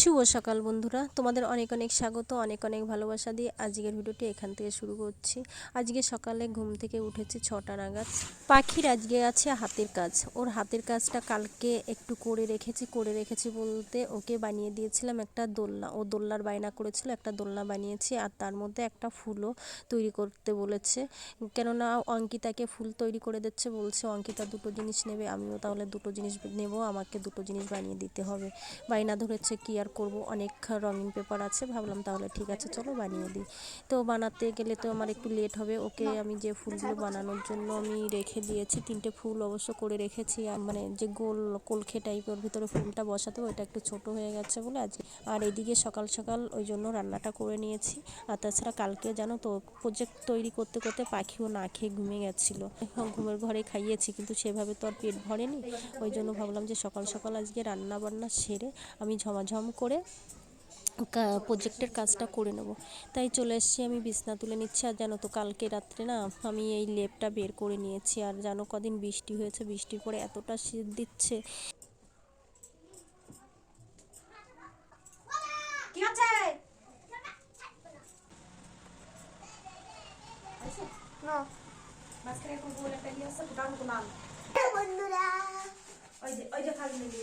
শুভ সকাল বন্ধুরা। তোমাদের অনেক অনেক স্বাগত, অনেক অনেক ভালোবাসা দিয়ে আজকের ভিডিওটি এখান থেকে শুরু করছি। আজকে সকালে ঘুম থেকে উঠেছি ছটা নাগাদ। পাখির আজকে আছে হাতের কাজ। ওর হাতের কাজটা কালকে একটু করে রেখেছি করে রেখেছি বলতে ওকে বানিয়ে দিয়েছিলাম একটা দোলনা। ও দোলনার বায়না করেছিল, একটা দোলনা বানিয়েছি আর তার মধ্যে একটা ফুলও তৈরি করতে বলেছে। কেননা অঙ্কিতাকে ফুল তৈরি করে দিচ্ছে, বলছে অঙ্কিতা দুটো জিনিস নেবে, আমিও তাহলে দুটো জিনিস নেব, আমাকে দুটো জিনিস বানিয়ে দিতে হবে। বায়না ধরেছে কি আর করব। অনেক রঙিন পেপার আছে। ভাবলাম তাহলে ঠিক আছে, চলো বানিয়ে দিই। তো বানাতে গেলে তো আমার একটু লেট হবে। ওকে আমি যে ফুলগুলো বানানোর জন্য আমি রেখে দিয়েছি, তিনটে ফুল অবশ্য করে রেখেছি। মানে যে গোল, কলখে টাইপের ভিতরে ফুলটা বসাতে ওইটা একটু ছোট হয়ে গেছে বলে আজ আর এদিকে সকাল সকাল ওই জন্য রান্নাটা করে নিয়েছি। আর তাছাড়া কালকে জানো তো প্রজেক্ট তৈরি করতে করতে পাখিও না খেয়ে ঘুমিয়ে গেছিল। ঘুমের ঘরে খাইয়েছি, কিন্তু সেভাবে তো আর পেট ভরেনি। ওই জন্য ভাবলাম যে সকাল সকাল আজকে রান্না বান্না সেরে আমি ঝমাঝম করে প্রজেক্টের কাজটা করে নেব। তাই চলে এসেছি আমি বিছনা তুলে নিচ্ছি। আর জানো তো কালকে রাত্রে না আমি এই লেপটা বের করে নিয়েছি। আর জানো কদিন বৃষ্টি হয়েছে বৃষ্টির পরে এতটা শীত দিচ্ছে। ইয়ে বন্ধুরা। ওই যে ওই যে খালি নেবে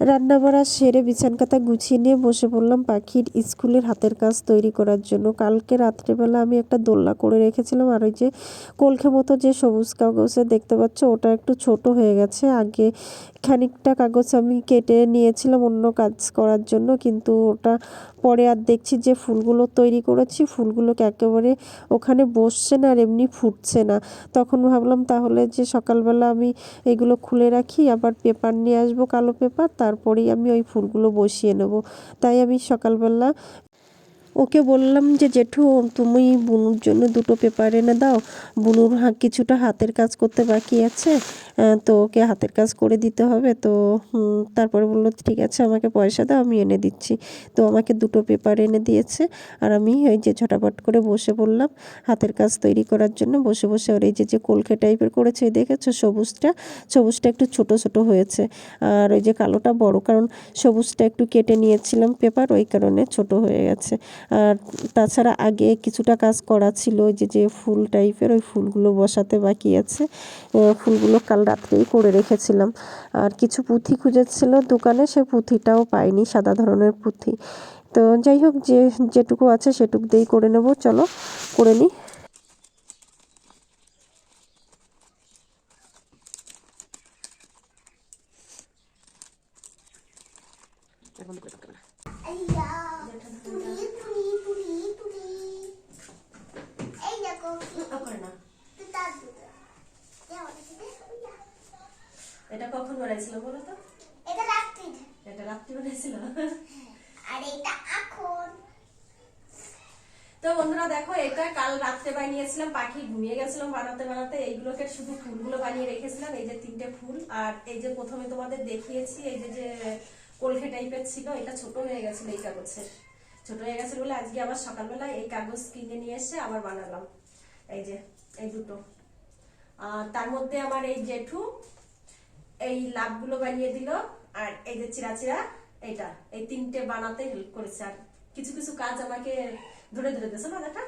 রান্না বাড়া সেরে বিছান কাতা গুছিয়ে নিয়ে বসে পড়লাম পাখির স্কুলের হাতের কাজ তৈরি করার জন্য। কালকে রাত্রেবেলা আমি একটা দোলনা করে রেখেছিলাম আর ওই যে কলখে মতো যে সবুজ কাগজে দেখতে পাচ্ছ ওটা একটু ছোট হয়ে গেছে। আগে খানিকটা কাগজ আমি কেটে নিয়েছিলাম অন্য কাজ করার জন্য, কিন্তু ওটা পরে আর দেখছি যে ফুলগুলো তৈরি করেছি, ফুলগুলোকে একেবারে ওখানে বসছে না আর এমনি ফুটছে না। তখন ভাবলাম তাহলে যে সকালবেলা আমি এগুলো খুলে রাখি, আবার পেপার নিয়ে আসব কালো পেপার তারপরেই আমি ওই ফুলগুলো বসিয়ে নেব। তাই আমি সকালবেলা ওকে বললাম যে, জেঠু, তুমি বুনুর জন্য দুটো পেপার এনে দাও। বুনুর কিছুটা হাতের কাজ করতে বাকি আছে। তো ওকে হাতের কাজ করে দিতে হবে। তো তারপরে বলল, ঠিক আছে, আমাকে পয়সা দাও, আমি এনে দিচ্ছি। তো আমাকে দুটো পেপার এনে দিয়েছে। আর আমি ওই যে ঝটাপট করে বসে পড়লাম। হাতের কাজ তৈরি করার জন্য বসে বসে ওর এই যে যে কলকে টাইপের করেছে, ওই দেখেছ? সবুজটা? সবুজটা একটু ছোট ছোট হয়েছে। আর ওই যে কালোটা বড়, কারণ সবুজটা একটু কেটে নিয়েছিলাম পেপার ওই কারণে ছোট হয়ে গেছে। আর তাছাড়া আগে কিছুটা কাজ করা ছিল যে যে ফুল টাইপের ওই ফুলগুলো বসাতে বাকি আছে। ফুলগুলো কাল রাত্রেই করে রেখেছিলাম। আর কিছু পুঁথি খুঁজেছিল দোকানে, সে পুঁথিটাও পাইনি, সাদা ধরনের পুঁথি। তো যাই হোক, যে যেটুকু আছে সেটুকু দিয়েই করে নেব। চলো, করে নিই বন্ধ করে দাও না আইয়া তুলি তুলি তুলি তুলি এই দেখো করে না তার দুটো যাও দেখি এটা কখন বানাইছিল বলো তো? এটা রাত্রি। এটা রাত্রি বানাইছিল? আর এটা এখন তো বন্ধুরা দেখো এটা কাল রাত্রে বানিয়েছিলাম পাখি ঘুমিয়ে গেছিলাম বানাতে বানাতে। এইগুলোকে শুধু ফুলগুলো বানিয়ে রেখেছিলাম এই যে তিনটে ফুল। আর এই যে প্রথমে তোমাদের দেখিয়েছি এই যে যে কলখে টাইপের ছিল এটা ছোট হয়ে গেছিল এই কাগজের। ছোট হয়ে গেছে বলে আজকে আবার সকালবেলা এই কাগজ কিনে নিয়ে এসে আবার বানালাম। এই যে এই দুটো। আর তার মধ্যে আমার এই জেঠু এই লাভগুলো বানিয়ে দিল, আর এই যে চিরা চিরা, এইটা, এই তিনটে বানাতে হেল্প করেছে। আর কিছু কিছু কাজ আমাকে ধরে ধরে দিয়েছে না? দেখা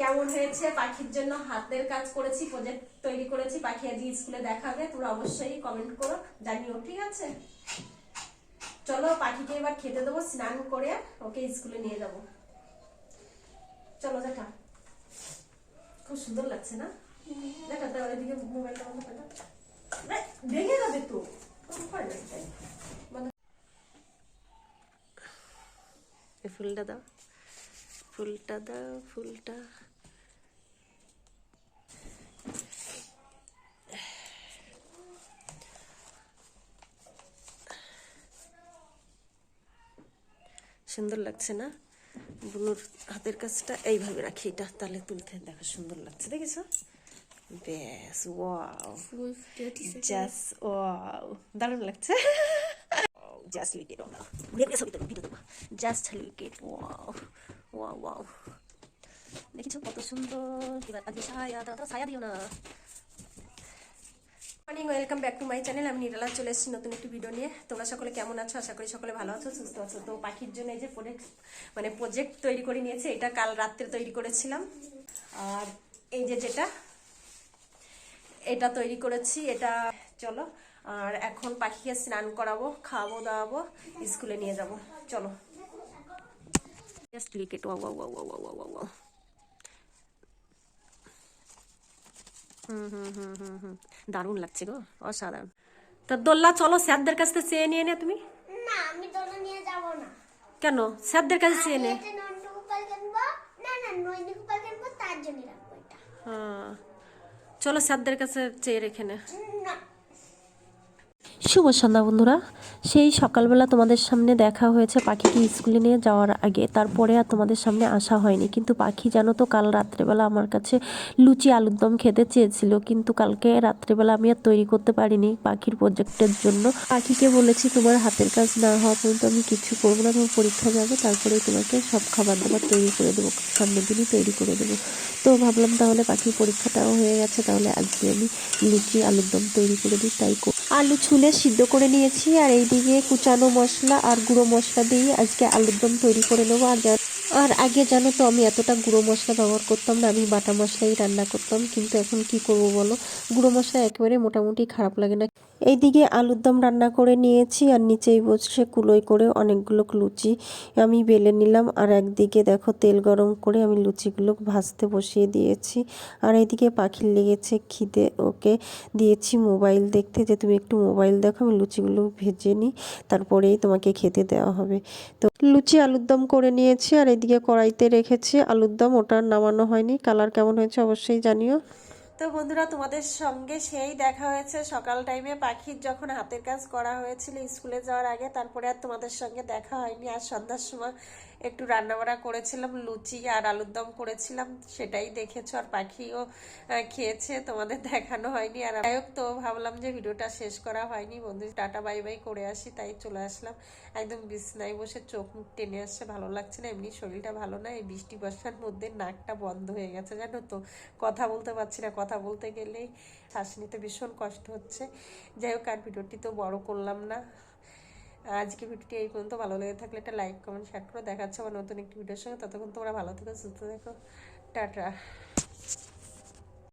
কেমন হয়েছে? পাখির জন্য হাতের কাজ করেছি প্রজেক্ট তৈরি করেছি পাখি আজ স্কুলে দেখাবে, তোমরা অবশ্যই কমেন্ট করো, জানিও, ঠিক আছে? চলো পাখিকে এবার খেতে দেবো, স্নান করে ওকে স্কুলে নিয়ে যাব। চলো দেখা খুব সুন্দর লাগছে না? দেখা তার ওইদিকে মোবাইলটা বন্ধ করে ভেঙে যাবে তো। ওরকম করে না, তাই। বন্ধ- এই ফুলটা দাও। ফুলটা দাও ফুলটা। সুন্দর লাগছে না? বুনুর হাতের কাজটা এইভাবে রাখি এটা তাহলে তুলতে দেখো সুন্দর লাগছে দেখেছ? ব্যাস ওয়াও জাস্ট ওয়াও দারুণ লাগছে জাস্ট লিক ইট ওনা ঘুরে গেছে ভিতরে ভিতরে দেবো just lick it wow wow wow দেখেছ কত সুন্দর এবার আগে ছায়া দাও ছায়া দিও না morning welcome back to my channel আমি নিরালা চলে এসেছি নতুন একটি ভিডিও নিয়ে। তোমরা সকলে কেমন আছো? আশা করি সকলে ভালো আছো সুস্থ আছো। তো পাখির জন্য এই যে প্রোজেক্ট মানে প্রজেক্ট তৈরি করে নিয়েছে এটা কাল রাত্রে তৈরি করেছিলাম। আর এই যে যেটা এটা তৈরি করেছি এটা চলো আর এখন পাখিকে স্নান করাবো খাওয়াবো দাওয়াবো স্কুলে নিয়ে যাব চলো। জাস্ট লিক ইট ওয়া ওয়া ওয়া ওয়া ওয়া ওয়া ওয়া হুম হুম হুম হুম হুম। দারুণ লাগছে গো অসাধারণ। তা দোল্লা চলো স্যারদের কাছ থেকে চেয়ে নিয়ে নে তুমি। না আমি দোলা নিয়ে যাব না। কেন? স্যারদের কাছে চেয়ে নে। এটা নন্দগোপাল কিনবো না না নৈনী কিনবো তার জন্য রাখব এটা। হ্যাঁ। চলো স্যারদের কাছে চেয়ে রেখে নে। শুভ সন্ধ্যা বন্ধুরা। সেই সকালবেলা তোমাদের সামনে দেখা হয়েছে পাখিকে স্কুলে নিয়ে যাওয়ার আগে। তারপরে আর তোমাদের সামনে আসা হয়নি। কিন্তু পাখি জানো তো, কাল রাত্রেবেলা আমার কাছে লুচি আলুর দম খেতে চেয়েছিল। কিন্তু কালকে রাত্রেবেলা আমি আর তৈরি করতে পারিনি পাখির প্রজেক্টের জন্য। পাখিকে বলেছি, তোমার হাতের কাজ না হওয়া পর্যন্ত আমি কিছু করব না। তোমার পরীক্ষা যাবে তারপরে তোমাকে সব খাবার দাবার তৈরি করে দেবো। সামনের দিনই তৈরি করে দেবো। তো ভাবলাম তাহলে পাখির পরীক্ষাটাও হয়ে গেছে। তাহলে আজকে আমি লুচি আলুর দম তৈরি করে দিই, তাই আলু ছুলে সিদ্ধ করে নিয়েছি আর এইদিকে কুচানো মশলা আর গুঁড়ো মশলা দিয়ে আজকে আলুর দম তৈরি করে নেব। আর আর আগে জানো তো আমি এতটা গুঁড়ো মশলা ব্যবহার করতাম না, আমি বাটা মশলাই রান্না করতাম, কিন্তু এখন কি করব বলো? গুঁড়ো মশলা একেবারে মোটামুটি খারাপ লাগে না। এইদিকে আলুর দম রান্না করে নিয়েছি আর নিচেই বসে কুলোই করে অনেকগুলো লুচি আমি বেলে নিলাম। আর একদিকে দেখো তেল গরম করে আমি লুচিগুলো ভাজতে বসিয়ে দিয়েছি। আর এইদিকে পাখির লেগেছে খিদে। ওকে দিয়েছি মোবাইল দেখতে। যে তুমি একটু মোবাইল দেখো, আমি লুচিগুলো ভেজে নিই, তারপরেই তোমাকে খেতে দেওয়া হবে। তো লুচি আলুর দম করে নিয়েছি আর এইদিকে কড়াইতে রেখেছি আলুর দম। ওটা নামানো হয়নি। কালার কেমন হয়েছে অবশ্যই জানিও। তো বন্ধুরা, তোমাদের সঙ্গে সেই দেখা হয়েছে। সকাল টাইমে পাখির যখন হাতের কাজ করা হয়েছিল স্কুলে যাওয়ার আগে, তারপরে আর তোমাদের সঙ্গে দেখা হয়নি। আর সন্ধ্যার সময় একটু রান্নাবাড়া করেছিলাম, লুচি আর আলুর দম করেছিলাম, সেটাই দেখেছ। আর পাখিও খেয়েছে, তোমাদের দেখানো হয়নি। আর যাই তো ভাবলাম যে ভিডিওটা শেষ করা হয়নি। বন্ধু টাটা বাই বাই করে আসি, তাই চলে আসলাম। একদম বিছনায় বসে চোখ মুখ টেনে আসছে, ভালো লাগছে না, এমনি শরীরটা ভালো না। এই বৃষ্টি বর্ষার মধ্যে নাকটা বন্ধ হয়ে গেছে, জানো তো। কথা বলতে পারছি না, কথা বলতে গেলে শ্বাস নিতে ভীষণ কষ্ট হচ্ছে। যাই হোক, আর ভিডিওটি তো বড় করলাম না। আজকে ভিডিওটি এই পর্যন্ত। ভালো লেগে থাকলে একটা লাইক কমেন্ট শেয়ার করে দেখাচ্ছে আমার নতুন একটি ভিডিওর সঙ্গে। ততক্ষণ তোমরা ভালো থেকে, সুস্থ থেকো। টাটা।